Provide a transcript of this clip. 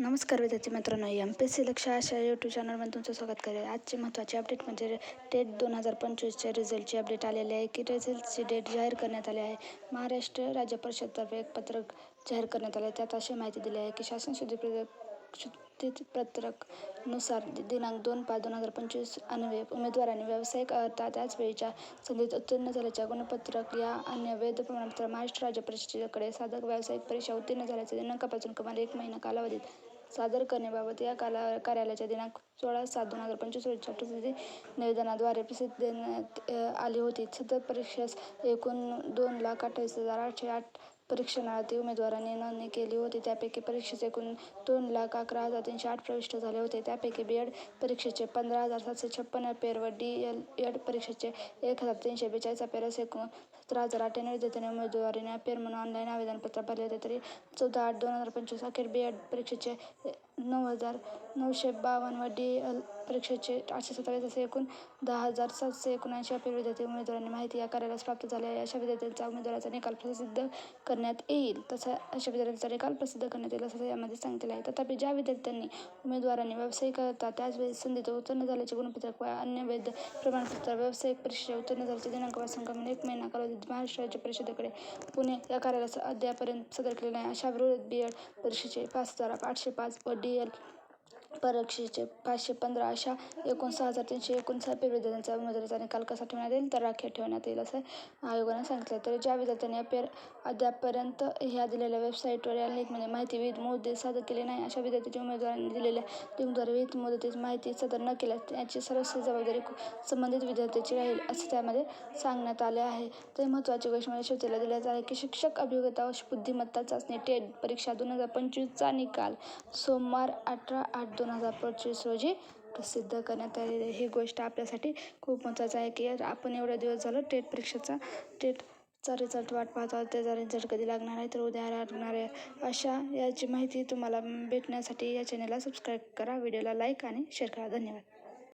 नमस्कार विद्यार्थी मित्रांनो एम पी एस सी लक्ष अशा यूट्यूब चॅनलमध्ये तुमचं स्वागत करेल. आजची महत्त्वाची अपडेट म्हणजे टेट दोन हजार पंचवीसच्या रिझल्टची अपडेट आलेली आहे की रिझल्टची डेट जाहीर करण्यात आली आहे. महाराष्ट्र राज्य परिषदतर्फे एक पत्रक जाहीर करण्यात आले आहे. त्यात अशी माहिती दिली आहे की शासन शुद्धी पत्रकनुसार दिनांक दोन पाच दोन हजार पंचवीस अन्वये उमेदवारांनी व्यावसायिक अर्था त्याच वेळीच्या संधीत उत्तीर्ण झाल्याच्या गुणपत्रक या अन्य वैध प्रमाणपत्र महाराष्ट्र राज्य परिषदेकडे साधक व्यावसायिक परीक्षा उत्तीर्ण झाल्याच्या दिनांकापासून कमाल एक महिना कालावधीत सादर करण्याबाबत या काला कार्यालयाच्या दिनांक सोळा सात दोन हजार पंचवीस प्रसिद्धी निवेदनाद्वारे प्रसिद्ध देण्यात आली होती. सतत परीक्षेस एकूण दोन लाख अठ्ठावीस हजार आठशे आठ परीक्षणार्थी उमेदवारांनी नोंदणी केली होती. त्यापैकी परीक्षेचे एकूण दोन लाख अकरा हजार तीनशे आठ प्रविष्ट झाले होते. त्यापैकी बी एड परीक्षेचे पंधरा हजार सातशे छप्पन्न पेर व डी एल एड परीक्षेचे एक हजार तीनशे बेचाळीस पेर असे एकूण सतरा हजार अठ्ठ्याण्णव विद्यार्थ्यांनी उमेदवारीने पेर म्हणून ऑनलाईन आवेदनपत्र भरले होते. तरी चौदा आठ दोन हजार पंचवीस अखेर बी एड परीक्षेचे नऊ हजार नऊशे बावन्न व डी एल परीक्षेचे आठशे सत्तावीस असे एकूण दहा हजार सातशे एकोणऐंशी अपील विद्यार्थी उमेदवारांनी माहिती या कार्यालयास प्राप्त झाली आहे. अशा विद्यार्थ्यांचा उमेदवाराचा निकाल प्रसिद्ध करण्यात येईल. तसा अशा विद्यार्थ्यांचा निकाल प्रसिद्ध करण्यात येईल असं यामध्ये सांगितलं आहे. तथापि ज्या विद्यार्थ्यांनी उमेदवारांनी व्यावसायिक करता त्याच वेळी संधीत उत्तीर्ण झाल्याचे गुणपत्रक व अन्य वैध प्रमाणपत्र व्यावसायिक परीक्षेच्या उत्तीर्ण झाल्याचे दिनांकापासून कमी एक महिना कालावधीत महाराष्ट्र राज्य परिषदेकडे पुणे या कार्यालयास अद्यापर्यंत सदर केले नाही. अशा विरोध बी एड परीक्षेचे पाच हजार आठशे पाच व डी एल परीक्षेचे पाचशे पंधरा अशा एकूण सहा हजार तीनशे एकोणसाठ विद्यार्थ्यांचा मजुरीचा निकाल कसा ठेवण्यात येईल? तर राखीव ठेवण्यात येईल असं आयोगाने सांगितलं. तर ज्या विद्यार्थ्यांनी अपेर अद्यापपर्यंत ह्या दिलेल्या वेबसाईटवर या लिंकमध्ये माहिती विविध मुदतीत सादर केले नाही अशा विद्यार्थ्यांच्या उमेदवारांनी दिलेल्या लिंकद्वारे विविध मुदतीत माहिती सादर न केल्यास याची सर्वस्वी जबाबदारी संबंधित विद्यार्थ्याची राहील असं त्यामध्ये सांगण्यात आले आहे. तर महत्त्वाची गोष्ट म्हणजे शेवटीला दिल्या आहे की शिक्षक अभियोगता व बुद्धिमत्ता चाचणी टेट परीक्षा दोन हजार पंचवीसचा निकाल सोमवार अठरा आठ दोन हजार पंचवीस रोजी प्रसिद्ध करण्यात आलेली ही गोष्ट आपल्यासाठी खूप महत्त्वाचं आहे की आपण एवढे दिवस झालं टेट परीक्षेचा टेटचा रिझल्ट वाट पाहतो त्याचा रिझल्ट कधी लागणार आहे तर उद्या लागणार आहे. अशा याची माहिती तुम्हाला भेटण्यासाठी या चॅनलला सबस्क्राईब करा. व्हिडिओला लाईक आणि शेअर करा. धन्यवाद.